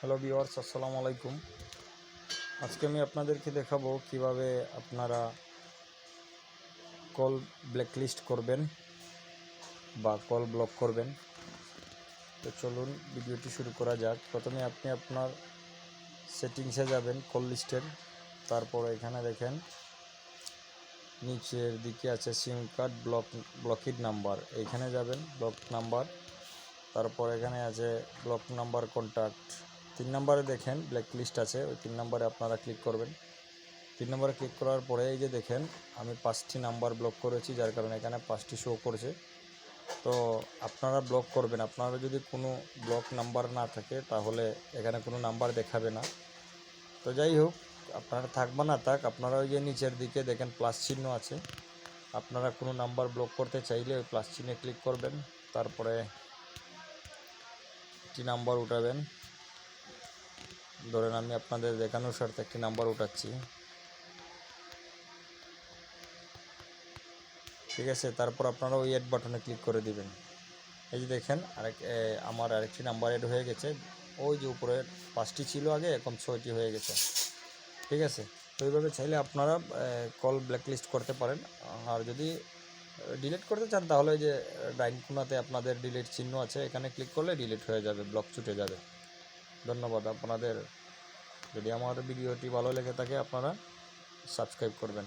Hello viewers আসসালামু আলাইকুম। আজকে আমি আপনাদেরকে দেখাবো কীভাবে আপনারা কল ব্ল্যাকলিস্ট করবেন বা কল ব্লক করবেন। তো চলুন ভিডিওটি শুরু করা যাক। প্রথমে আপনি আপনার সেটিংসে যাবেন কল লিস্টের তারপর এখানে দেখেন, নিচের দিকে আছে SIM card block blocked number এইখানে যাবেন ব্লক নাম্বার তারপর এখানে আছে ব্লক নাম্বার কন্ট্যাক্ট তিন নম্বরে দেখেন ব্ল্যাক লিস্ট আছে, ওই তিন নম্বরে আপনারা ক্লিক করবেন। তিন নম্বরে ক্লিক করার পরে এই যে দেখেন, আমি পাঁচটি নাম্বার ব্লক করেছি, যার কারণে এখানে পাঁচটি শো করছে। তো আপনারা ব্লক করবেন, আপনারা যদি কোনো ব্লক নাম্বার না থাকে, তাহলে এখানে কোনো নাম্বার দেখাবে না। তো যাই হোক, আপনারা থাকবা না থাক, আপনারা ওই যে নিচের দিকে দেখেন প্লাস চিহ্ন আছে। আপনারা কোনো নাম্বার ব্লক করতে চাইলে ওই প্লাস চিহ্নে ক্লিক করবেন, তারপরে একটি নাম্বার উঠাবেন। ধরেন আমি আপনাদের দেখানোর স্বার্থে একটি নাম্বার উঠাচ্ছি। ঠিক আছে, তারপর আপনারা ওই এড বাটনে ক্লিক করে দিবেন। এই যে দেখেন, আরেক আমার আরেকটি নাম্বার এড হয়ে গেছে। ওই যে উপরে পাঁচটি ছিল আগে, এখন ছয়টি হয়ে গেছে। ঠিক আছে, তো এইভাবে চাইলে আপনারা কল ব্ল্যাকলিস্ট করতে পারেন। আর যদি ডিলিট করতে চান, তাহলে ওই যে ডাইন কোনাতে আপনাদের ডিলিট চিহ্ন আছে, এখানে ক্লিক করলে ডিলিট হয়ে যাবে ব্লক ছুটে যাবে। ধন্যবাদ। আপনাদের যদি আমার ভিডিওটি ভালো লেগে থাকে আপনারা সাবস্ক্রাইব করবেন।